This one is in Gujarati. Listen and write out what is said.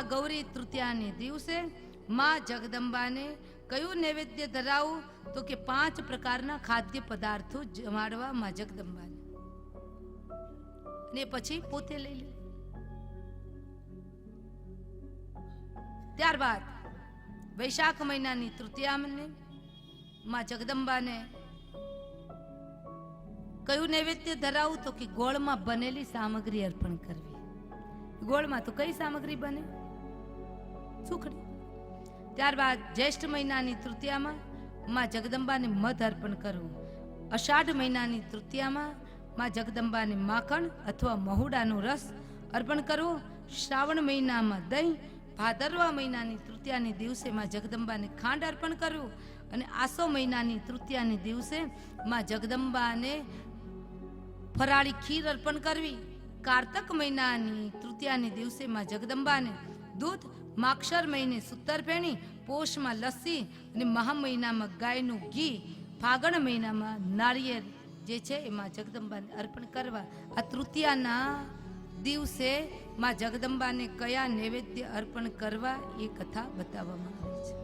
આ ગૌરી તૃતીયાની દિવસે માં જગદંબાને કયું નૈવેદ્ય ધરાવું? તો કે પાંચ પ્રકારના ખાદ્ય પદાર્થો જમાડવા માં જગદંબાને. ને પછી પોતે લઈ લે. ત્યારબાદ વૈશાખ મહિનાની તૃતીયામને માં જગદંબાને કયું નૈવેદ્ય ધરાવું? તો કે ગોળમાં બનેલી સામગ્રી અર્પણ કરવી. ગોળમાં તો કઈ સામગ્રી બને? સુખડી. ત્યારબાદ જ્યેષ્ઠ મહિનાની તૃતીયામાં માં જગદંબાને મધ અર્પણ કરવું. અષાઢ મહિનાની તૃતીયામાં માં જગદંબાને માખણ અથવા મહુડાનો રસ અર્પણ કરવો. શ્રાવણ મહિનામાં દહીં, ભાદરવા મહિનાની તૃતીયાની દિવસે માં જગદંબાને ખાંડ અર્પણ કરવું અને આસો મહિનાની તૃતીયાની દિવસે માં જગદંબાને ફરાળી ખીર અર્પણ કરવી. કારતક મહિનાની તૃતીયાની દિવસે માં જગદંબાને દૂધ, માક્ષર મહિને સૂતરફેણી પોષમાં લસ્સી અને મહા મહિનામાં ગાયનું ઘી, ફાગણ મહિનામાં નાળિયેર જે છે એમાં જગદંબાને અર્પણ કરવા. આ તૃતીયાના દિવસે માં જગદંબાને કયા નૈવેદ્ય અર્પણ કરવા એ કથા બતાવવામાં આવે છે.